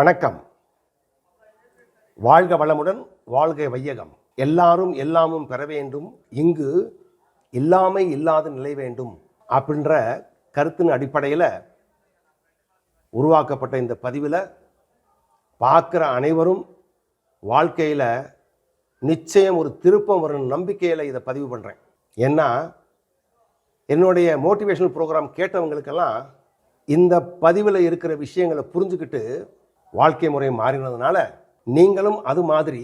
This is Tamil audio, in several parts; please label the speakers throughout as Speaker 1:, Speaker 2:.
Speaker 1: வணக்கம். வாழ்க வளமுடன் வாழ்க வையகம். எல்லாரும் எல்லாமும் பெற வேண்டும். இங்கு இல்லாமை இல்லாத நிலை வேண்டும் அப்படின்ற கருத்தின் அடிப்படையில் உருவாக்கப்பட்ட இந்த பதிவில் பார்க்குற அனைவரும் வாழ்க்கையில் நிச்சயம் ஒரு திருப்பம் வரும் நம்பிக்கையில் இதை பதிவு பண்ணுறேன் ஏன்னா என்னுடைய மோட்டிவேஷனல் ப்ரோக்ராம் கேட்டவங்களுக்கெல்லாம் இந்த பதிவில் இருக்கிற விஷயங்களை புரிஞ்சுக்கிட்டு வாழ்க்கை முறை மாறினதுனால நீங்களும் அது மாதிரி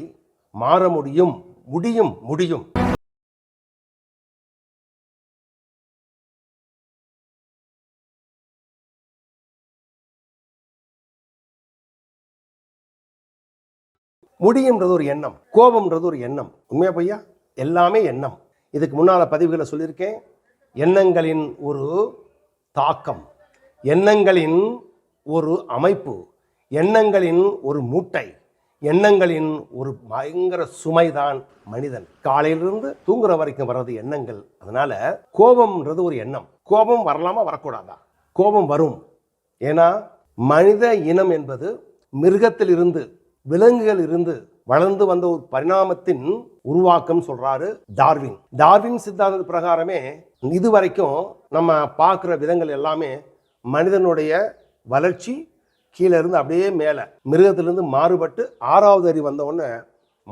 Speaker 1: மாற முடியும் முடியும் முடியும். முடியும்ன்றது ஒரு எண்ணம் கோபம்ன்றது ஒரு எண்ணம். உண்மையா பொய்யா? எல்லாமே எண்ணம். இதுக்கு முன்னால் பதிவுகளை சொல்லியிருக்கேன். எண்ணங்களின் ஒரு தாக்கம் எண்ணங்களின் ஒரு அமைப்பு எண்ணங்களின் ஒரு மூட்டை எண்ணங்களின் ஒரு பயங்கர சுமைதான் மனிதன். காலையிலிருந்து தூங்குற வரைக்கும் வர்றது எண்ணங்கள். அதனால கோபம்ன்றது ஒரு எண்ணம். கோபம் வரலாமா வரக்கூடாதா? கோபம் வரும். ஏன்னா மனித இனம் என்பது மிருகத்திலிருந்து விலங்குகள் இருந்து வளர்ந்து வந்த ஒரு பரிணாமத்தின் உருவாக்கம் சொல்றாரு டார்வின். டார்வின் சித்தாந்த பிரகாரமே இது வரைக்கும் நம்ம பார்க்குற விதங்கள் எல்லாமே மனிதனுடைய வளர்ச்சி கீழே இருந்து அப்படியே மேலே. மிருகத்திலிருந்து மாறுபட்டு ஆறாவது அறிவு வந்தவுடனே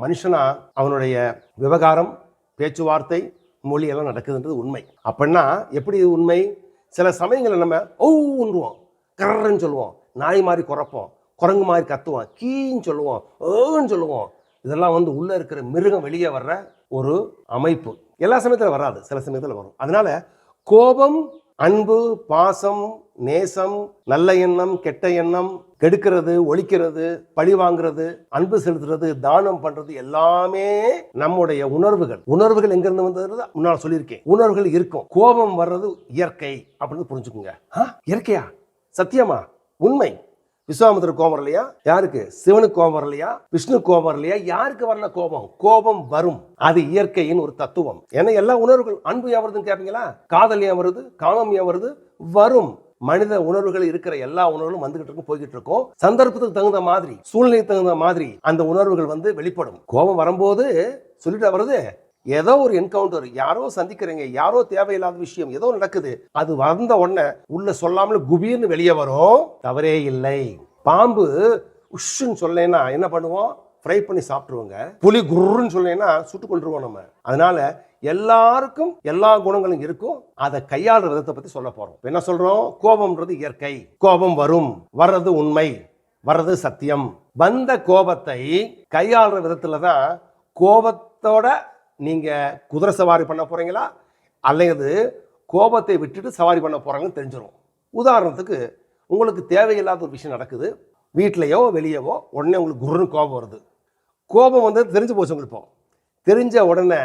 Speaker 1: மனுஷனா அவனுடைய விவகாரம் பேச்சுவார்த்தை மொழி எல்லாம் நடக்குதுன்றது உண்மை. அப்படின்னா எப்படி இது உண்மை? சில சமயங்களில் நம்ம ஊன்றுவோம் கர்றன்னு சொல்லுவோம். நாய் மாதிரி குறைப்போம். குரங்கு மாதிரி கத்துவோம். கீன்னு சொல்லுவோம். ஏன்னு சொல்லுவோம். இதெல்லாம் வந்து உள்ளே இருக்கிற மிருகம் வெளியே வர்ற ஒரு அமைப்பு. எல்லா சமயத்தில் வராது. சில சமயத்தில் வரும். அதனால கோபம் அன்பு பாசம் நேசம் நல்ல எண்ணம் கெட்ட எண்ணம் கெடுக்கிறது ஒழிக்கிறது பழி வாங்குறது அன்பு செலுத்துறது தானம் பண்றது எல்லாமே நம்முடைய உணர்வுகள். உணர்வுகள் எங்கிருந்து வந்தது முன்னால் சொல்லியிருக்கேன். உணர்வுகள் இருக்கும். கோபம் வர்றது இயற்கை அப்படின்னு புரிஞ்சுக்குங்க. ஆ, இயற்கையா? சத்தியமா? உண்மை. விஸ்வாமித்திர கோபம் இல்லையா? யாருக்கு? சிவனுக்கு கோபம் இல்லையா? விஷ்ணு கோபம் இல்லையா? யாருக்கு வரல கோபம்? கோபம் வரும். அது இயற்கையின் ஒரு தத்துவம். ஏன்னா எல்லா உணர்வுகள் அன்பு ஏன் வருதுன்னு கேட்பீங்களா காதல் ஏன் வருது? காமம் ஏன் வருது? வரும். மனித உணர்வுகள் இருக்கிற எல்லா உணர்வுகளும் வந்துகிட்டு இருக்கும் போய்கிட்டு இருக்கும். சந்தர்ப்பத்துக்கு தகுந்த மாதிரி சூழ்நிலைக்கு தகுந்த மாதிரி அந்த உணர்வுகள் வந்து வெளிப்படும். கோபம் வரும்போது சொல்லிட்டு வருது ஏதோ ஒரு என்கவுண்டர் யாரோ சந்திக்கிறீங்க யாரோ தேவையில்லாத விஷயம் ஏதோ நடக்குது. அது வந்த உடனே உள்ள சொல்லாமல் குபீர்னு வெளியே வரும். தவறே இல்லை. பாம்பு உஷ்ன்னு சொல்லேன்னா என்ன பண்ணுவோம்? ஃப்ரை பண்ணி சாப்பிட்ருவோங்க புலி குருன்னு சொல்லேன்னா சுட்டு கொண்டுருவோம் நம்ம. அதனால எல்லாருக்கும் எல்லா குணங்களும் இருக்கும் அதை கையாளுற விதத்தை பத்தி சொல்ல போறோம். என்ன சொல்றோம்? கோபம்ன்றது இயற்கை. கோபம் வரும். வர்றது உண்மை. வர்றது சத்தியம். வந்த கோபத்தை கையாளுற விதத்துல தான் கோபத்தோட நீங்க குதிரை சவாரி பண்ண போறீங்களா? அல்லது கோபத்தை விட்டுட்டு சவாரி பண்ண போறாங்கன்னு தெரிஞ்சிடும் உதாரணத்துக்கு உங்களுக்கு தேவையில்லாத ஒரு விஷயம் நடக்குது. வீட்லயோ வெளியவோ உடனே உங்களுக்கு குருன்னு கோபம் வருது. கோபம் வந்து தெரிஞ்சு போச்சு உங்களுக்கு இப்போ. தெரிஞ்ச உடனே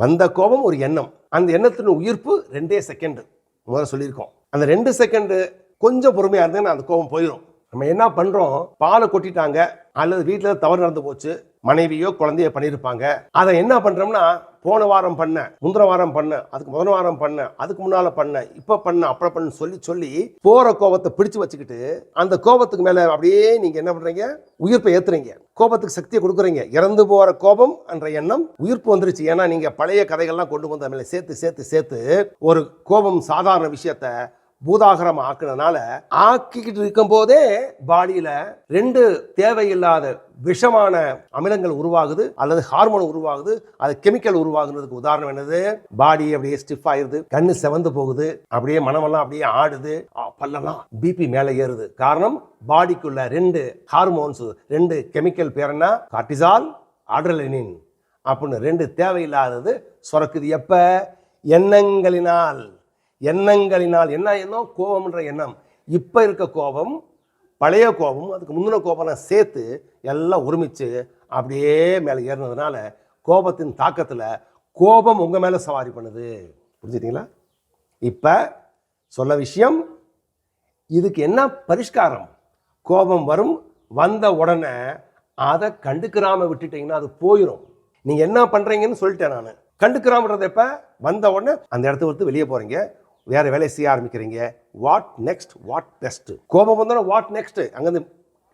Speaker 1: வந்த கோபம் ஒரு எண்ணம். அந்த எண்ணத்தின் உயிர்ப்பு ரெண்டே செகண்டு முதல்ல சொல்லியிருக்கோம். அந்த ரெண்டு செகண்டு கொஞ்சம் பொறுமையாக இருந்தேன்னா அந்த கோபம் போயிடும் நம்ம என்ன பண்ணுறோம் பாலை கொட்டிட்டாங்க. அல்லது வீட்டில் தவறு நடந்து போச்சு. மனைவியோ குழந்தையோ பண்ணியிருப்பாங்க. அதை என்ன பண்ணுறோம்னா போன வாரம் பண்ண முந்திர வாரம் பண்ண அதுக்கு முதல் வாரம் பண்ண அதுக்கு முன்னால் பண்ண இப்போ பண்ண அப்புறம் பண்ண சொல்லி சொல்லி போகிற கோபத்தை பிடிச்சு வச்சுக்கிட்டு அந்த கோபத்துக்கு மேலே அப்படியே நீங்கள் என்ன பண்ணுறீங்க உயிர்ப்பை ஏற்றுறீங்க கோபத்துக்கு சக்தியை கொடுக்குறீங்க. இறந்து போகிற கோபம் என்ற எண்ணம் உயிர்ப்பு வந்துருச்சு. ஏன்னா நீங்கள் பழைய கதைகள்லாம் கொண்டு வந்த மேலே சேர்த்து சேர்த்து சேர்த்து ஒரு கோபம் சாதாரண விஷயத்தை பூதாகரம் ஆக்குனதுனால ஆக்கிக்கிட்டு இருக்கும் போதே பாடியில ரெண்டு தேவையில்லாத விஷமான அமிலங்கள் உருவாகுது அல்லது ஹார்மோன் உருவாகுது அது கெமிக்கல் உருவாகுறதுக்கு உதாரணம் என்னது? பாடி அப்படியே ஸ்டிஃப் ஆயிருது கண்ணு செவந்து போகுது அப்படியே மனமெல்லாம் அப்படியே ஆடுது பல்லெல்லாம் பிபி மேலே ஏறுது. காரணம் பாடிக்குள்ள ரெண்டு ஹார்மோன்ஸ் ரெண்டு கெமிக்கல் பேர் என்ன? Cortisol adrenaline. அப்படின்னு ரெண்டு தேவையில்லாதது சுரக்குது. எப்ப? எண்ணங்களினால். எண்ணங்களினால் என்ன எண்ணம் கோபம்ன்ற எண்ணம். இப்போ இருக்க கோபம் பழைய கோபம் அதுக்கு முந்தின கோபம்லாம் சேர்த்து எல்லாம் ஒருமிச்சு அப்படியே மேலே ஏறினதுனால கோபத்தின் தாக்கத்தில் கோபம் உங்கள் மேலே சவாரி பண்ணுது. புரிஞ்சுட்டிங்களா? இப்போ சொல்ல விஷயம் இதுக்கு என்ன பரிஷ்காரம்? கோபம் வரும் வந்த உடனே அதை கண்டுக்கிறாமல் விட்டுட்டீங்கன்னா அது போயிடும் நீங்கள் என்ன பண்ணுறீங்கன்னு சொல்லிட்டேன் நான். கண்டுக்கிறாமன்றதப்ப வந்த உடனே அந்த இடத்த விட்டு வெளியே போகிறீங்க வேறு வேலையை செய்ய ஆரம்பிக்கிறீங்க. வாட் நெக்ஸ்ட் வாட் பெஸ்ட்டு கோபம் வந்தோன்னா வாட் நெக்ஸ்ட்டு அங்கேருந்து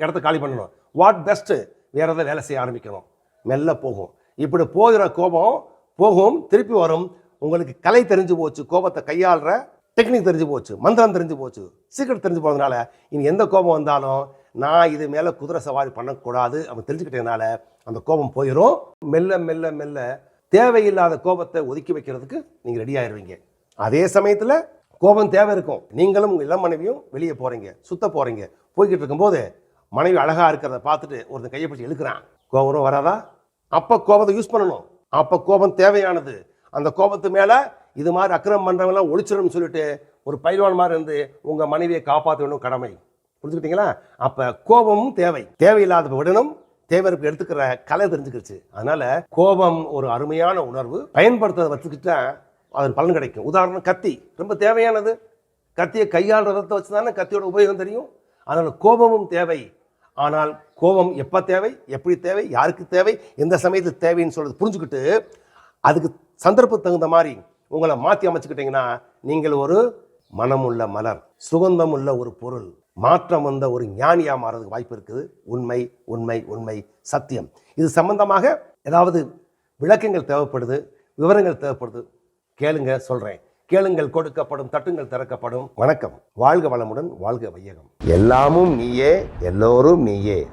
Speaker 1: இடத்த காலி பண்ணணும். வாட் பெஸ்ட்டு வேறு எதாவது வேலை செய்ய ஆரம்பிக்கணும். மெல்ல போகும். இப்படி போகிற கோபம் போகும் திருப்பி வரும். உங்களுக்கு கலை தெரிஞ்சு போச்சு கோபத்தை கையாளுற டெக்னிக் தெரிஞ்சு போச்சு மந்திரம் தெரிஞ்சு போச்சு சீக்கிரம் தெரிஞ்சு போனதுனால இனி எந்த கோபம் வந்தாலும் நான் இது மேலே குதிரை சவாரி பண்ணக்கூடாது அவன் தெரிஞ்சுக்கிட்டதுனால அந்த கோபம் போயிடும் மெல்ல மெல்ல மெல்ல தேவையில்லாத கோபத்தை ஒதுக்கி வைக்கிறதுக்கு நீங்கள் ரெடி ஆயிடுவீங்க அதே சமயத்தில் கோபம் தேவை இருக்கும். நீங்களும் உங்கள் இளம் மனைவியும் வெளியே போகிறீங்க சுத்த போகிறீங்க போய்கிட்டு இருக்கும்போது மனைவி அழகாக இருக்கிறத பார்த்துட்டு ஒருத்தன் கையை பிடிச்சி இழுக்கிறான். கோபம் வராதா? அப்போ கோபத்தை யூஸ் பண்ணணும். அப்போ கோபம் தேவையானது. அந்த கோபத்து மேலே இது மாதிரி அக்கிரமம் பண்ணுறவங்களாம் ஒழிச்சிடணும்னு சொல்லிட்டு ஒரு பயில்வான் மாதிரி இருந்து உங்கள் மனைவியை காப்பாற்ற வேணும் கடமை. புரிஞ்சுக்கிட்டீங்களா? அப்போ கோபமும் தேவை. தேவையில்லாத விடணும். தேவருக்கு எடுத்துக்கிற கலை தெரிஞ்சுக்கிடுச்சு அதனால கோபம் ஒரு அருமையான உணர்வு. பயன்படுத்துறதை வச்சுக்கிட்டா அதன் பலன் கிடைக்கும். உதாரணம் கத்தி. ரொம்ப தேவையானது. கத்தியை கையாளுறதை வச்சு தானே கத்தியோட உபயோகம் தெரியும். அதனால் கோபமும் தேவை. ஆனால் கோபம் எப்போ தேவை? எப்படி தேவை? யாருக்கு தேவை? எந்த சமயத்தில் தேவைன்னு சொல்கிறது புரிஞ்சுக்கிட்டு அதுக்கு சந்தர்ப்பத்துக்கு தகுந்த மாதிரி உங்களை மாற்றி அமைச்சுக்கிட்டீங்கன்னா நீங்கள் ஒரு மனமுள்ள மலர் சுகந்தம் உள்ள ஒரு பொருள் மாற்றம் வந்த ஒரு ஞானியாக மாறதுக்கு வாய்ப்பு இருக்குது. உண்மை உண்மை உண்மை சத்தியம். இது சம்பந்தமாக ஏதாவது விளக்கங்கள் தேவைப்படுது விவரங்கள் தேவைப்படுது. கேளுங்க சொல்கிறேன் கேளுங்கள் கொடுக்கப்படும் தட்டுங்கள் திறக்கப்படும். வணக்கம். வாழ்க வளமுடன் வாழ்க வையகம். எல்லாமும் நீயே எல்லோரும் நீயே.